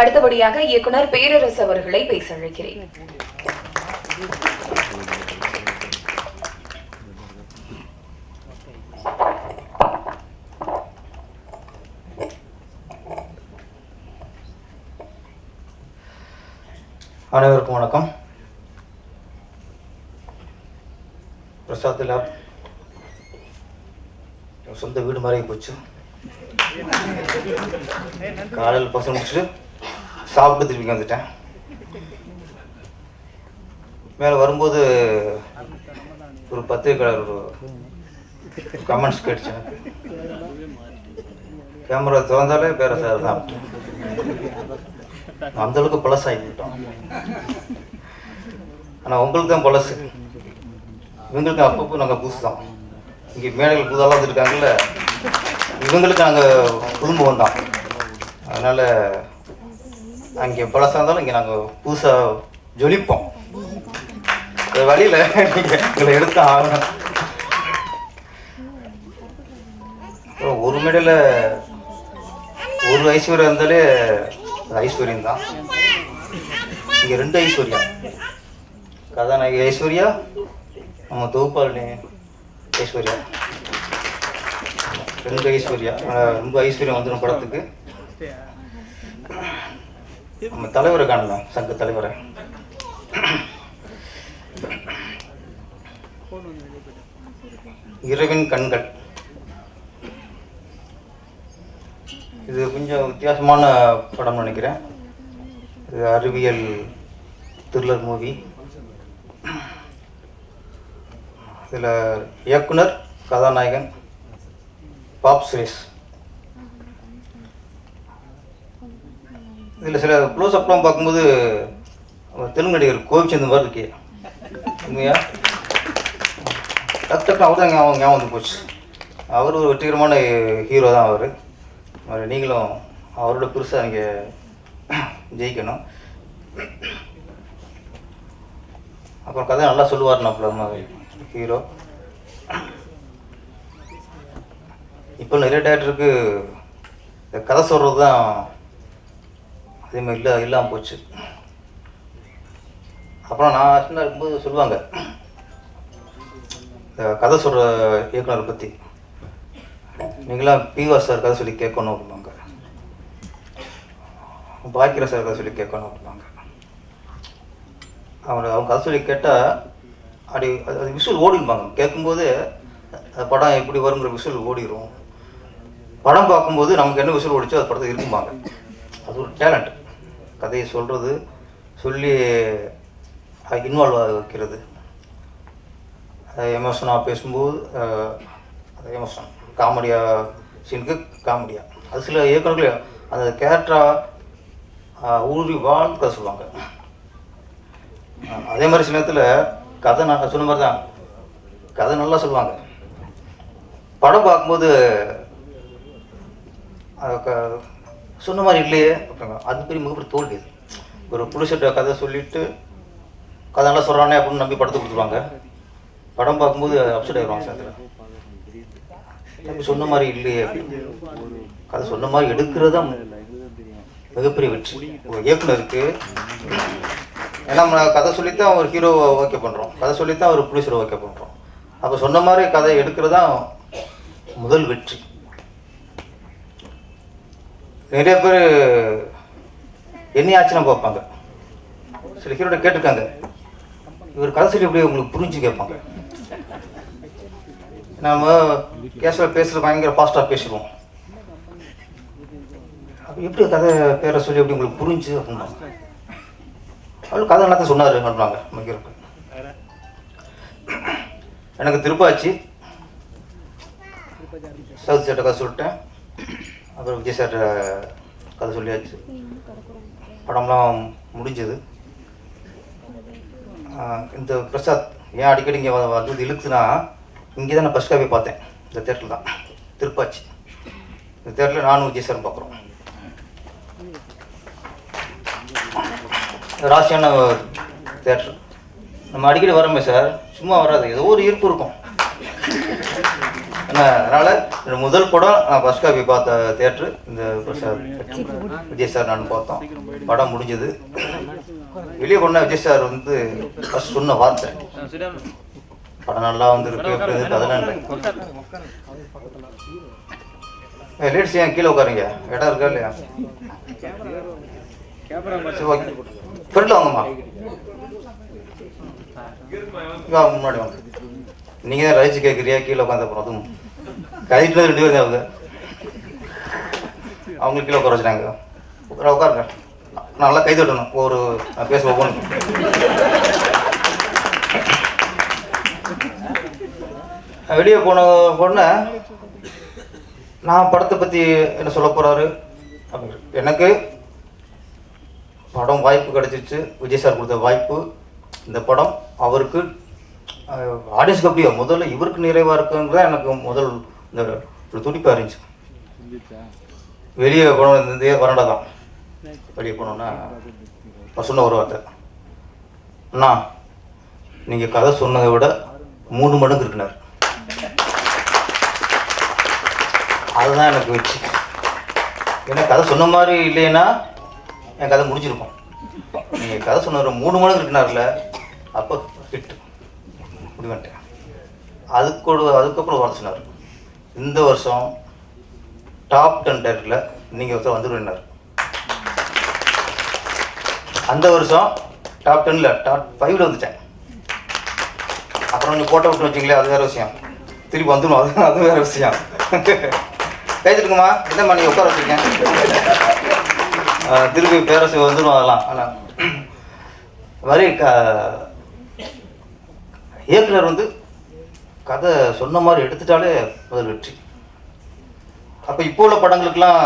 அடுத்தபடியாக இயக்குனர் பேரரசு அவர்களை பேச அழைக்கிறேன் அனைவருக்கும் வணக்கம். பிரசாத் சொந்த வீடு மாதிரி போச்சு. காலையில் பசங்க முடிச்சுட்டு சாப்பிட்டு திருப்பி வந்துட்டேன். மேலே வரும்போது ஒரு பத்திரிக்கையாளர் ஒரு கமெண்ட்ஸ் கேட்டுச்சு எனக்கு கேமரா திறந்தாலே பேர சார் தான். அந்த அளவுக்கு பழசாகிட்டோம் ஆனால் உங்களுக்கு தான் பழசு. இவங்களுக்கு அப்பப்போ நாங்கள் புதுசு தான். இங்கே மேடைகள் புதெல்லாம் வந்துருக்காங்கல்ல இவங்களுக்கு நாங்கள் குடும்பம் தான். அதனால் அங்கே பழசாக இருந்தாலும் இங்கே நாங்கள் புதுசாக ஜொலிப்போம். வழியில் நீங்கள் எங்களை எடுத்து ஆகணும். அப்புறம் ஒரு மெடலில் ஒரு ஐஸ்வர்யா இருந்தாலே ஐஸ்வர்யம் தான். இங்கே ரெண்டு ஐஸ்வர்யா. கதாநாயகி ஐஸ்வர்யா நம்ம தொகுப்பாளினி ஐஸ்வர்யா. ரெண்டு ஐஸ்வர்யா. ரொம்ப ஐஸ்வர்யம் வந்துடும் படத்துக்கு. நம்ம தலைவரை காணலாம். சங்க தலைவரை. இரவின் கண்கள். இது கொஞ்சம் வித்தியாசமான படம்னு நினைக்கிறேன். இது அறிவியல் த்ரில்லர் மூவி இதில் இயக்குனர் கதாநாயகன் பாப் சுரேஷ். இதில் சில க்ளோஸ் அப்லாம் பார்க்கும்போது தெலுங்கு நடிகர் கோவிச்சந்த் மாதிரி இருக்கே. உண்மையா? டக்கு டக்கு அவர் தான் ஞாபகம் ஞாபகம் வந்து போச்சு. அவர் ஒரு வெற்றிகரமான ஹீரோ தான் அவர். மாதிரி நீங்களும் அவரோட பெருசாக நீங்கள் ஜெயிக்கணும். அப்புறம் கதை நல்லா சொல்லுவார் நம்ம ஹீரோ இப்போ நிறைய டேரக்டருக்கு இந்த கதை சொல்கிறது தான் இதுமாதிரி மாதிரி இல்லை இல்லாமல் போச்சு. அப்புறம் நான் சின்ன இருக்கும்போது சொல்லுவாங்க இந்த கதை சொல்கிற இயக்குனரை பற்றி நீங்களாம் பிவார் சார் கதை சொல்லி கேட்கணும் அப்படிம்பாங்க. பாக்கிர சார் கதை சொல்லி கேட்கணும் அப்படிம்பாங்க. அவங்க அவங்க கதை சொல்லி கேட்டால் அப்படி அது விசில் விஷுவல் ஓடிடுவாங்க கேட்கும்போது அந்த படம் எப்படி வருங்கிற விஷுவல் ஓடிடும் படம் பார்க்கும்போது நமக்கு என்ன விஷுவல் ஓடிச்சோ அது படத்தை இருக்கும்பாங்க. அது ஒரு டேலண்ட். கதையை சொல்கிறது சொல்லி இன்வால்வ் ஆக வைக்கிறது. எமோஷனாக பேசும்போது எமோஷன் காமெடியாக சீனுக்கு காமெடியாக அது சில இயக்குநர்கள் அந்த கேரக்டராக ஊறி வாழ்ந்து கதை சொல்லுவாங்க. அதே மாதிரி சில நேரத்தில் கதை நான் சொன்ன மாதிரி தான். கதை நல்லா சொல்லுவாங்க. படம் பார்க்கும்போது அது சொன்ன மாதிரி இல்லையே. அப்படின்னா அது பெரிய மிகப்பெரிய தோல்வி அது ஒரு புளிசட்ட கதை சொல்லிட்டு கதை நல்லா சொல்கிறானே அப்படின்னு நம்பி படத்தை கொடுத்துருவாங்க. படம் பார்க்கும்போது அப்செட் ஆகிடுவாங்க சார் தம்பி சொன்ன மாதிரி இல்லையே அப்படின்னு. கதை சொன்ன மாதிரி எடுக்கிறது தான் மிகப்பெரிய வெற்றி. ஒரு இயக்குனருக்கு ஏன்னா நம்ம கதை சொல்லித்தான் ஒரு ஹீரோவை ஓகே பண்ணுறோம் கதை சொல்லித்தான் ஒரு ப்ரொடியூசரை ஓகே பண்ணுறோம் அப்போ சொன்ன மாதிரி கதை எடுக்கிறது தான் முதல் வெற்றி. நிறைய பேர் என்ன ஆச்சுன்னா பார்ப்பாங்க. சில ஹீரோட கேட்டிருக்காங்க. இவர் கதை சொல்லி எப்படி உங்களுக்கு புரிஞ்சு கேட்பாங்க. நம்ம கேஸில் பேசுகிற பயங்கர ஃபாஸ்ட்டாக பேசிடுவோம் அப்போ எப்படி கதை பேரை சொல்லி எப்படி உங்களுக்கு புரிஞ்சு அப்படின்னாங்க அவரு கதை நல்லா சொன்னார் அப்படின்னாங்க மைக்கிறப்ப எனக்கு திருப்பாச்சி சவுத் சேட்டை கதை சொல்லிட்டேன். அப்புறம் விஜய் சார் கதை சொல்லியாச்சு. படம்லாம் முடிஞ்சது. இந்த பிரசாத் ஏன் அடிக்கடி இங்கே வந்து இழுக்குதுன்னா இங்கே தான் நான் ஃபஸ்ட் காப்பி பார்த்தேன். இந்த தேட்டரில் தான். திருப்பாச்சி. இந்த தேட்டரில் நானும் விஜய் சார் பார்க்குறோம். ராசியான தேட்டர் நம்ம அடிக்கடி வரோமே சார். சும்மா வராது. ஏதோ ஒரு ஈர்ப்பு இருக்கும். அதனால் என்னோட முதல் படம் நான் ஃபர்ஸ்ட் காப்பி பார்த்த தேட்ரு இந்த பிரசாத் விஜய் சார் நான் பார்த்தோம். படம் முடிஞ்சது. வெளியே போன விஜய் சார் வந்து ஃபர்ஸ்ட் சொன்ன வார்த்தை. படம் நல்லா வந்துருக்கு அதெல்லாம் இல்லை. லேடிஸ் ஏன் கீழே உட்காருங்க? இடம் இருக்கா இல்லையா? சரி ஓகே. ஃப்ரெண்டில் வாங்கம்மா. முன்னாடி வாங்க. நீங்கள் தான் ரசிச்சு கேட்குறியா? கீழே உட்காந்து அப்புறம் அதுவும். கழிட்டு ரெண்டு பேர் தான் அவங்க அவங்களுக்கு கீழே உட்கார வச்சுட்டாங்க. உட்காருங்க. நல்லா கை தட்டணும். ஒரு நான் பேச ஒவ்வொன்று வெளியே போன பொண்ணு நான் படத்தை பற்றி என்ன சொல்ல போகிறாரு அப்படின்னு எனக்கு படம் வாய்ப்பு கிடச்சிச்சு விஜய் சார் கொடுத்த வாய்ப்பு. இந்த படம் அவருக்கு ஆடியன்ஸ்க்கு அப்படியே? முதல்ல இவருக்கு நிறைவாக இருக்குங்கிறத எனக்கு முதல் இந்த இப்படி துடிப்பாக இருந்துச்சு. வெளியே போனோம் இந்த வரண்டா தான் வெளியே போனோன்னா சொன்ன ஒரு வார்த்தை. அண்ணா நீங்கள் கதை சொன்னதை விட மூணு மடங்கு இருக்குனார். அதுதான் எனக்கு வச்சு ஏன்னா கதை சொன்ன மாதிரி இல்லைன்னா என் கதை முடிஞ்சிருக்கும். நீங்கள் கதை சொன்ன மூணு மடங்கு இருக்குனார்ல அப்போ ஹிட் இப்படி அதுக்கு அதுக்கப்புறம் வர சொன்னார். இந்த வருஷம் டாப் டென் நீங்கள் ஒருத்தர் வந்துடுவினார் அந்த வருஷம் டாப் டென்னில் டாப் ஃபைவ்ல வந்துட்டேன். அப்புறம் கொஞ்சம் போட்டோ விட்டு வச்சிங்களே அது வேறு விஷயம். திருப்பி வந்துடும் அது அது வேறு விஷயம். பேசிட்டுக்குமா என்னம்மா நீங்கள் உட்கார வச்சுருக்கேன் திருப்பி பேரரசு வந்துடும் அதெல்லாம். ஆனால் மாதிரி க இயக்குனர் வந்து கதை சொன்ன மாதிரி எடுத்துட்டாலே முதல் வெற்றி. அப்போ இப்போ உள்ள படங்களுக்கெல்லாம்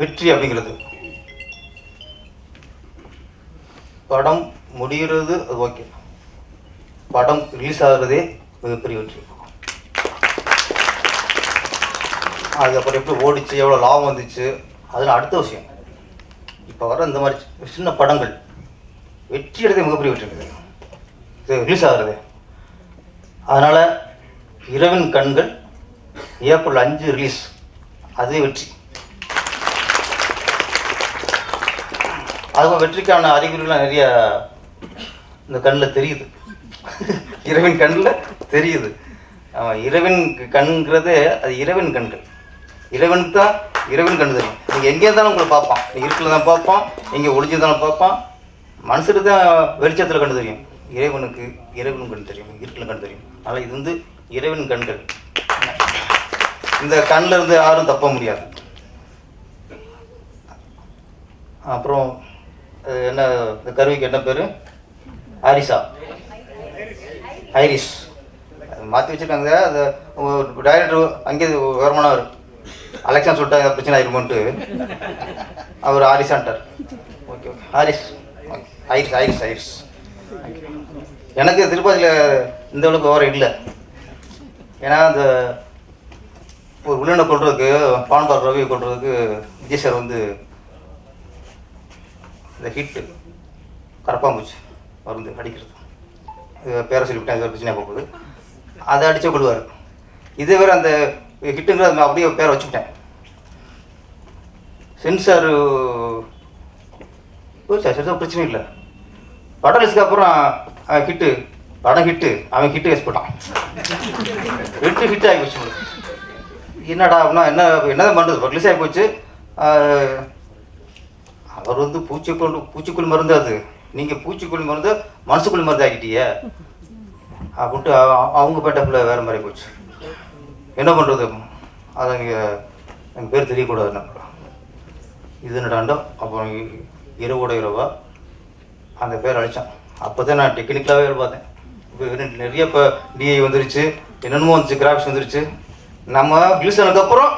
வெற்றி அப்படிங்கிறது. படம் முடிகிறது அது ஓகே. படம் ரிலீஸ் ஆகுறதே மிகப்பெரிய வெற்றி. அதுக்கப்புறம் எப்படி ஓடிச்சு எவ்வளோ லாபம் வந்துச்சு அதில் அடுத்த விஷயம். இப்போ வர இந்த மாதிரி சின்ன படங்கள் வெற்றி எடுத்தே மிகப்பெரிய வெற்றி. இருக்குது இது ரிலீஸ் ஆகிறதே. அதனால் இரவின் கண்கள் ஏப்ரல் அஞ்சு ரிலீஸ் அதுவே வெற்றி. அதுவும் வெற்றிக்கான அறிகுறிகள்லாம் நிறைய இந்த கண்ணில் தெரியுது. இரவின் கண்ணில் தெரியுது. இரவின் கண்கிறது அது இரவின் கண்கள். இரவன் தான் இறைவன் கண்டு தெரியும். நீங்கள் எங்கே இருந்தாலும் உங்களை பார்ப்பான். நீ இருட்டில் தான் பார்ப்பான். இங்கே ஒளிஞ்சிருந்தாலும் பார்ப்பான். மனசுக்கு தான் வெளிச்சத்தில் கண்டு தெரியும். இறைவனுக்கு இறைவன் கண்டு தெரியும் இருட்டில் கண்டு தெரியும். அதனால் இது வந்து இறைவன் கண்கள். இந்த கண்ணில் இருந்து யாரும் தப்ப முடியாது. அப்புறம் என்ன இந்த கருவிக்கு என்ன பேர்? ஹாரிஸா. ஐரிஸ் மாற்றி வச்சுருக்காங்க அது டைரக்டர் அங்கே வருமானவர் அலெக்ஷன் சொல்லிட்டா ஏதாவது பிரச்சனை ஆயிருமோன்ட்டு. அவர் ஹாரிஸான்ட்டார் ஓகே ஓகே. ஹாரிஸ். ஓகே. ஐரிஸ் ஐரிஸ் ஐரிஸ் எனக்கு திருப்பதியில் இந்த அளவுக்கு விவரம் இல்லை. ஏன்னா அந்த ஒரு வில்லனை கொள்றதுக்கு பான்பால் ரவி கொள்றதுக்கு விஜய் சார் வந்து இந்த ஹிட்டு கரப்பாம்பூச்சி மருந்து அடிக்கிறது. பேரை சொல்லிவிட்டேன் இது பிரச்சனையாக போகுது. அதை அடிச்சே கொள்வார் இதே வேறு அந்த ஹிட்டுங்கிறது நான் அப்படியே பேரை வச்சுக்கிட்டேன். சென்சார் சார் சென்சார் பிரச்சனை இல்லை. படம் ரிலீஸ்க்கு அப்புறம் ஹிட்டு படம் ஹிட்டு அவன் ஹிட்டு கேஸ் போட்டான். ஹிட்டு ஹிட் ஆகி போச்சு என்னடா அப்படின்னா என்ன என்னதான் பண்ணுறது ரிலீஸ் ஆகி போச்சு. அவர் வந்து பூச்சிக்கொண்டு பூச்சிக்கொல்லி மருந்து அது. நீங்கள் பூச்சிக்கொல்லி மருந்து மனசுக்குள்ளி மருந்து ஆக்கிட்டீங்க அப்படின்ட்டு அவ- அவங்க பேட்டப்பில் வேறு மாதிரி போச்சு. என்ன பண்ணுறது அதை நீங்கள் எங்கள் பேர் தெரியக்கூடாதுன்னு இது நடாண்டோ அப்புறம் இரவோட இரவா? அந்த பேர் அழித்தான் அப்போ தான் நான் டெக்னிக்கலாகவே பார்த்தேன். இப்போ நிறைய இப்போ டிஐ வந்துருச்சு என்னென்னமோ வந்துச்சு கிராஃபிக்ஸ் வந்துருச்சு. நம்ம ரிலீஸ் ஆனதுக்கப்புறம்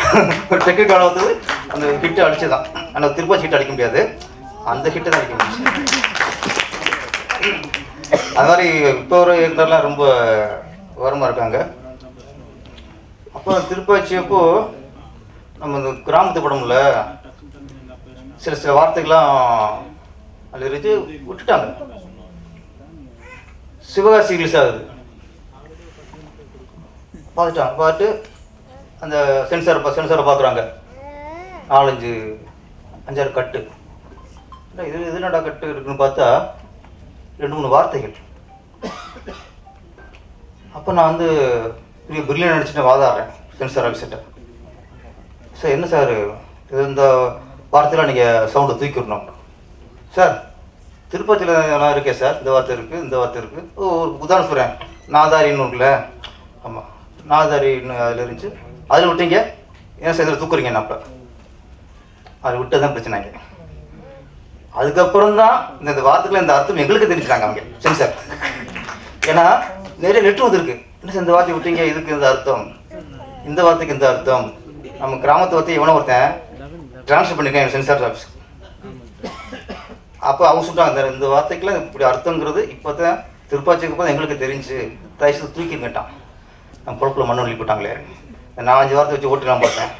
ஒரு டெக்னிக்கல் வந்தது அந்த ஹிட்டை அடிச்சு தான் ஆனால் திருப்பா ஹிட் அடிக்க முடியாது. அந்த ஹிட்டை தான் அடிக்க முடிச்சு அது மாதிரி இப்போ ஒரு இயக்குனர்லாம் ரொம்ப உரமாக இருக்காங்க. அப்போ திருப்பாச்சி அப்போ நம்ம இந்த கிராமத்து படம்ல சில சில வார்த்தைகள்லாம் அல்லது இருந்து விட்டுட்டாங்க. சிவகாசி ரிலீஸ் ஆகுது. பார்த்துட்டாங்க. பார்த்து அந்த சென்சாரை சென்சாரை பார்க்குறாங்க. நாலஞ்சு அஞ்சாறு கட்டு. இல்லை இது இது என்னடா கட்டு இருக்குன்னு பார்த்தா ரெண்டு மூணு வார்த்தைகள். அப்போ நான் வந்து பெரிய பிரில்லியன் நினச்சிட்டு வாதாடுறேன் சென்சார் ஆஃபீஸர்கிட்ட சார் என்ன சார்? இது இந்த வார்த்தையெல்லாம் நீங்கள் சவுண்டை தூக்கிடணும். சார் திருப்பதியில் எல்லாம் இருக்கே சார்? இந்த வார்த்தை இருக்குது இந்த வார்த்தை இருக்குது ஓ ஒரு உதாரணம் சொல்கிறேன் நாதாரின்னு இருக்குல்ல? ஆமாம் நாதாரின்னு அதில் இருந்துச்சு. அதில் விட்டீங்க? ஏன் சார் இதில் தூக்குறீங்க என்ன அப்போ? அது விட்டு தான் பிரச்சனைங்க அதுக்கப்புறம் தான் இந்த இந்த வார்த்தைக்குள்ள இந்த அர்த்தம் எங்களுக்கு தெரிஞ்சுட்டாங்க அவங்க. சென்சார் ஏன்னா நிறைய லெட்ரு வந்துருக்கு. என்ன சார் இந்த வார்த்தை விட்டீங்க? இதுக்கு இந்த அர்த்தம். இந்த வார்த்தைக்கு இந்த அர்த்தம். நம்ம கிராமத்து வார்த்தை எவனோ ஒருத்தன் ட்ரான்ஸ்ஃபர் பண்ணிருக்கேன். சென்சார் ஆஃபீஸ் அப்போ அவங்க சொல்லிட்டாங்க இந்த இந்த வார்த்தைக்கெல்லாம் இப்படி அர்த்தங்கிறது இப்போ தான் திருப்பாச்சிக்கு போது எங்களுக்கு தெரிஞ்சு. தயவுசெய்து தூக்கிருங்கட்டான் நம்ம பொழப்பில் மண்ணு வழி போட்டாங்களே. நாலஞ்சு வாரத்தை வச்சு ஓட்டிலாம் பார்த்தேன்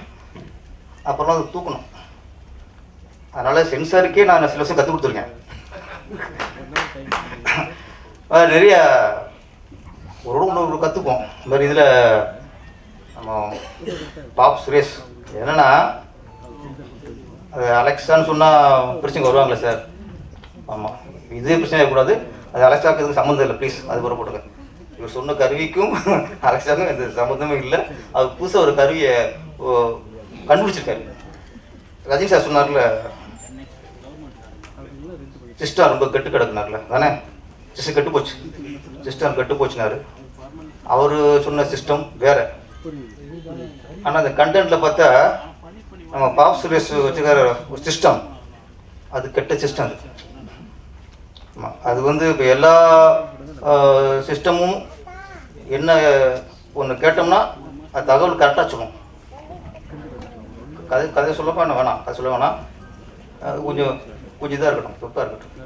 அப்புறம் அது தூக்கணும். அதனால் சென்சாருக்கே நான் சில விஷயம் கற்றுக் கொடுத்துருக்கேன். நிறைய ஒரு ஒன்று கற்றுப்போம் இந்த மாதிரி இதில் நம்ம பாப் சுரேஷ் என்னென்னா அது அலெக்ஸான்னு சொன்னால் பிரச்சனை வருவாங்களே சார். ஆமாம் இதே பிரச்சனை இருக்கக்கூடாது அது அலெக்சாவுக்கு எதுவும் சம்மந்தம் இல்லை. ப்ளீஸ் அது கூட போட்டுங்க இவர் சொன்ன கருவிக்கும் அலெக்சாவுக்கும் எந்த சம்மந்தமே இல்லை. அவர் புதுசாக ஒரு கருவியை கண்டுபிடிச்சிருக்காரு. ரஜினி சார் சொன்னார்ல சிஸ்டம் ரொம்ப கெட்டு கிடக்குனார்ல. தானே? சிஸ்டம் கெட்டு போச்சு. சிஸ்டம் கெட்டு போச்சுனாரு. அவர் சொன்ன சிஸ்டம் வேற. ஆனால் அந்த கண்டென்ட்ல பார்த்தா நம்ம பாப் சுரேஷ் வச்சுக்கிற ஒரு சிஸ்டம். அது கெட்ட சிஸ்டம் அது. அது வந்து இப்போ எல்லா சிஸ்டமும் என்ன ஒன்று கேட்டோம்னா அது தகவல் கரெக்டாக சொல்லணும் கதை கதை சொல்லப்பா என்ன வேணாம். கதை சொல்ல வேணாம். அது கொஞ்சம் கொஞ்சம் இதாக இருக்கட்டும் துப்பாக இருக்கட்டும்.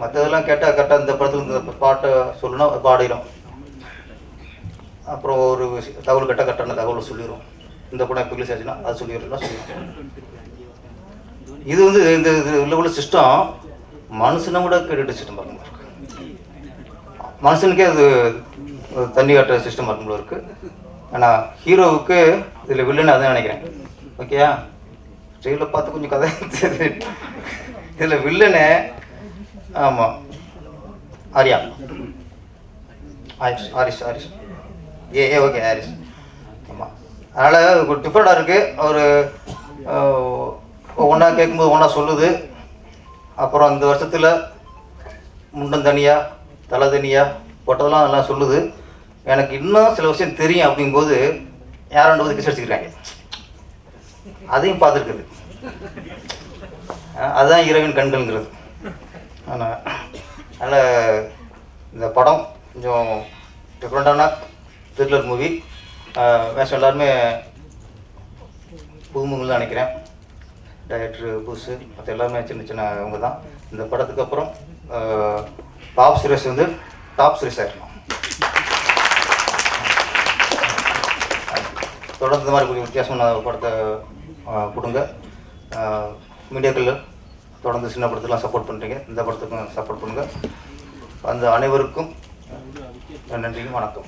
மற்றதெல்லாம் கேட்டால் கரெக்டாக இந்த படத்தில் இந்த பாட்டை சொல்லணும் அது பாடிடும் அப்புறம் ஒரு தகவல் கேட்டால் கரெக்டான தகவல் சொல்லிடும் இந்த படம் எப்போ ரிலீஸ் ஆச்சுன்னா அது சொல்லிடுறோம் சொல்லிடும் இது வந்து இந்த இது உள்ள உள்ள சிஸ்டம் மனுஷனை கூட கேட்டுட்டு சிஸ்டம் பாருங்க. மனுஷனுக்கே அது ஒரு தண்ணி காட்டுற சிஸ்டம் இருக்கும் இருக்குது இருக்கு. ஆனால் ஹீரோவுக்கு இதில் வில்லன் அதான் நினைக்கிறேன். ஓகேயா ட்ரெயிலில் பார்த்து கொஞ்சம் கதை இதில் வில்லனு ஆமாம் ஆரியா. ஆரிஷ் ஆரிஷ் ஆரிஷ். ஏ ஏ ஓகே ஆரிஷ். ஆமாம் அதனால் ஒரு டிஃப்ரெண்டாக இருக்குது அவர் ஒன்றா கேட்கும்போது ஒன்றா சொல்லுது. அப்புறம் இந்த வருஷத்தில் முண்டம் தனியாக தலை தனியாக போட்டதெல்லாம் நல்லா சொல்லுது. எனக்கு இன்னும் சில விஷயம் தெரியும் அப்படிங்கும்போது யாரும் வந்து கிஸ் அதையும் பார்த்துருக்குது. அதுதான் இரவின் கண்கள்ங்கிறது. ஆனால் அதனால் இந்த படம் கொஞ்சம் டிஃப்ரெண்ட்டான த்ரில்லர் மூவி வேஷம் எல்லாருமே புதுமுகங்கள் தான் நினைக்கிறேன். டைரக்டர் புதுசு மற்ற எல்லாமே சின்ன சின்ன அவங்க தான் இந்த படத்துக்கு அப்புறம் டாப் சீரியஸ் வந்து டாப் சீரியஸ் ஆகிடணும் தொடர்ந்து மாதிரி கொஞ்சம் வித்தியாசமான படத்தை கொடுங்க. மீடியாக்கள் தொடர்ந்து சின்ன படத்துலாம் சப்போர்ட் பண்ணுறீங்க இந்த படத்துக்கும் சப்போர்ட் பண்ணுங்கள் அந்த அனைவருக்கும் நன்றியும் வணக்கம்.